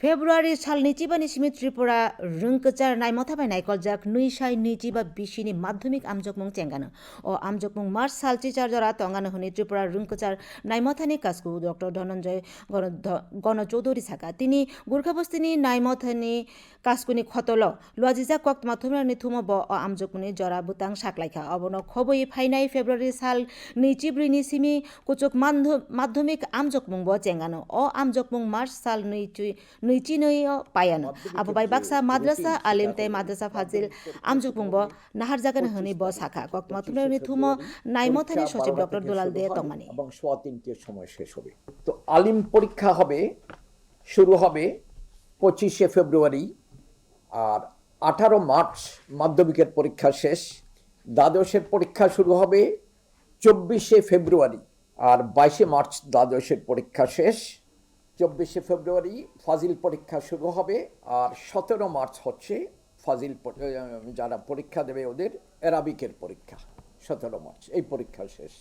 फेब्रुवारि सालनि चिबानि सिमि त्रिपुरा रोंकोचार नाइमथाबाय नाइकलजाक नुइ साइ निचिबा बिसिनि माध्यमिक आमजकमुं चेंगानो अ आमजकमुं मार्च साल चिचार जरा तंगानो हुनि त्रिपुरा रोंकोचार नाइमथानि कास्कु डक्टर धनन्जय गण- ध- गण चौधरी साका तिनी गोर्खा बस्तिनि नाइमथानि कास्कुनि खतल लुवाजिजा कक्त माथुमरानि थुम ब अ आमजकमुनि जरा बुतां साकलाइखा अबनो खबयै फाइनाइ फेब्रुवारि साल नैचिब्रैनि सिमि कुचुक माध्य- माध्यमिक आमजकमुं ब चेंगानो अ आमजकमुं मार्च साल नैचि নৈচিনৈয় পায়ানো। আবু বাই বাক্সা মাদ্রাসা আলেম তাই মাদ্রাসা ফাজিল আমজুপুংব নাহার জাগান হনি ব শাখা ককমা তুলনি থুম নাইমথানে সচিব ডক্টর দুলাল দে তমানি। এবং সোয়া তিনটের সময় শেষ হবে। তো আলিম পরীক্ষা হবে শুরু হবে পঁচিশে ফেব্রুয়ারি আর আঠারো মার্চ মাধ্যমিকের পরীক্ষা শেষ। দ্বাদশের পরীক্ষা শুরু হবে চব্বিশে ফেব্রুয়ারি আর বাইশে মার্চ দ্বাদশের পরীক্ষা শেষ। চব্বিশে ফেব্রুয়ারি ফাজিল পরীক্ষা শুরু হবে আর সতেরো মার্চ হচ্ছে ফাজিল যারা পরীক্ষা দেবে ওদের অ্যারাবিকের পরীক্ষা, সতেরো মার্চ, এই পরীক্ষা শেষ।